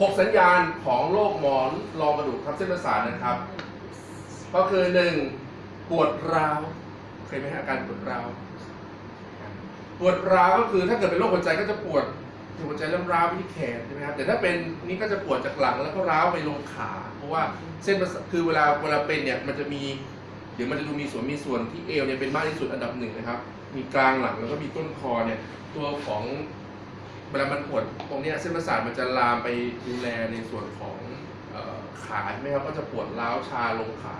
หกสัญญาณของโรคหมอนรองกระดูกทับเส้นประสาทนะครับ ก็คือหนึ่งปวดร้าวเคยไหมฮะอาการปวดร้าว ปวดร้าวก็คือถ้าเกิดเป็นโรคหัวใจก็จะปวดที่หัวใจเริ่มร้าวไปที่แขนใช่ไหมครับแต่ถ้าเป็นนี่ก็จะปวดจากหลังแล้วก็ร้าวไปลงขาเพราะว่าเส้นประสาทคือเวลาเวลาเป็นเนี่ยมันจะมีเดี๋ยวมันจะดูมีส่วนมีส่วนที่เอวเนี่ยเป็นมากที่สุดอันดับหนึ่งนะครับ มีกลางหลังแล้วก็มีต้นคอเนี่ยตัวของ เวลามันปวดตรงเนี้ยเส้นประสาทมันจะลามไปดูแลในส่วนของเออขาใช่ไหมครับก็จะปวดร้าวชาลงขา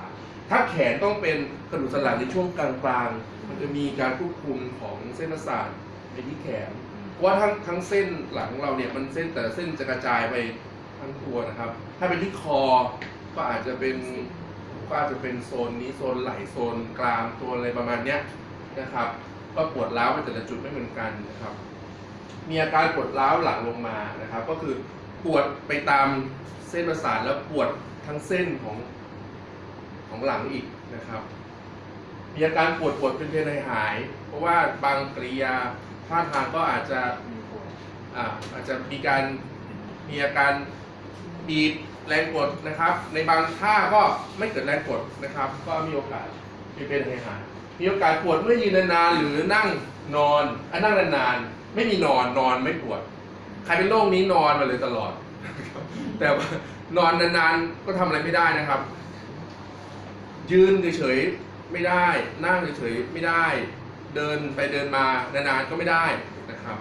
ถ้าแขนต้องเป็นกระดูกสันหลังในช่วงกลางๆ มันจะมีการควบคุมของเส้นประสาทไปที่แขนเพราะว่าทั้งทั้งเส้นหลังเราเนี่ยมันเส้นแต่เส้นจะกระจายไปทั้งตัวนะครับ ถ้าเป็นที่คอก็อาจจะเป็นก็อาจจะเป็นโซนนี้โซนไหล่โซนกรามตัวอะไรประมาณเนี้ยนะครับ ก็ปวดร้าวไปแต่ละจุดไม่เหมือนกันนะครับ มีอาการปวดร้าวหลังลงมานะครับ ก็คือปวดไปตามเส้นประสาทแล้วปวดทั้งเส้นของของหลังอีกนะครับ มีอาการปวดปวดเป็นเพลหาย เพราะว่าบางกริยาท่าทางก็อาจจะอ่าอาจจะมีการมีอาการบีบแรงกดนะครับ ในบางท่าก็ไม่เกิดแรงกดนะครับ ก็มีโอกาสเป็นเพลนหายมีโอกาสปวดเมื่อยืนนานๆหรือนั่งนอนอนั่งนานๆ ไม่มีนอนนอนไม่ปวด ใครเป็นโรคนี้นอนมาเลยตลอด แต่ว่านอนนานๆก็ทำอะไรไม่ได้นะครับ ยืนเฉยๆไม่ได้ นั่งเฉยๆไม่ได้ เดินไปเดินมานานๆก็ไม่ได้นะครับ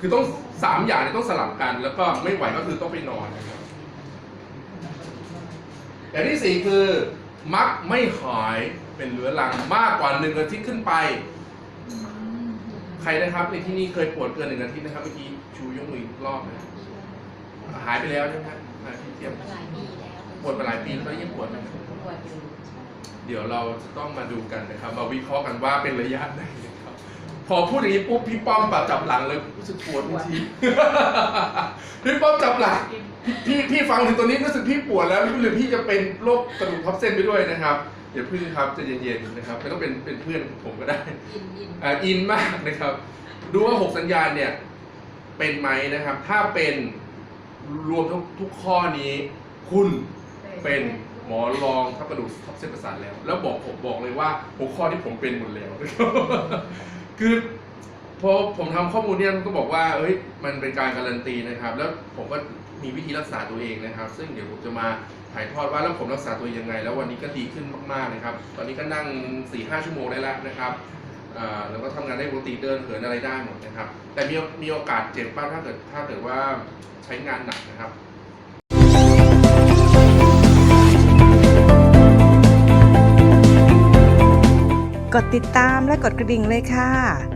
คือต้องสามอย่างนี่ยต้องสลับกัน แล้วก็ไม่ไหวก็คือต้องไปนอนนะครับอย่างที่สี่คือมักไม่หายเป็นเหลือหลังมากกว่าหนึ่งอาทิตย์ขึ้นไป รนะครับในที่นี่เคยปวดเกินหนึ่งอาทิตย์นะครับเมื่อกี้ชูยกมืออีกรอบนะหายไปแล้วใช่ไหมครับอาทิตย์เทียมมาหลายปีแล้วปวดมาหลายปีแล้วตอนนี้ยังปวดไหมครับปวดอยู่เดี๋ยวเราจะต้องมาดูกันนะครับ มาวิเคราะห์กันว่าเป็นระยะไหนนะครับ พอพูดอย่างนี้ปุ๊บพี่ป้อมแบบจับหลังเลยรู้สึกปวดทันทีพี่ป้อมจับหลังพี่พี่ฟังถึงตัวนี้รู้สึกพี่ปวดแล้วหรือพี่จะเป็นโรคกระดูกทับเส้นไปด้วยนะครับ เดี๋ยวพึ่งครับใจะเย็นๆนะครับไม่ต้องเป็นเป็นเพื่อนผมก็ได้อินอินอ่าอินมากนะครับ ดูว่า 6 สัญญาณเนี่ยเป็นไหมนะครับ ถ้าเป็นรวมทุกทุกข้อนี้ คุณเป็นหมอรองทับกระดูกทับเส้นประสาทแล้ว แล้วบอกผมบอกเลยว่าหัวข้อที่ผมเป็นหมดแล้วนะครับคือ พอผมทำข้อมูลเนี่ยก็บอกว่าเอ้ยมันเป็นการการันตีนะครับ แล้วผมก็มีวิธีรักษาตัวเองนะครับ ซึ่งเดี๋ยวผมจะมาถ่ายทอดว่าแล้วผมรักษาตัวยังไง แล้ววันนี้ก็ดีขึ้นมากๆนะครับ ตอนนี้ก็นั่ง4ี่ห้าชั่วโมงได้แล้วนะครับแล้วก็ทำงานได้ปกติเดินเหินอะไรได้หมดนะครับ แต่มีมีโอกาสเจ็บบ้างถ้าเกิดถ้าเกิดว่าใช้งานหนักนะครับกดติดตามและกดกระดิ่งเลยค่ะ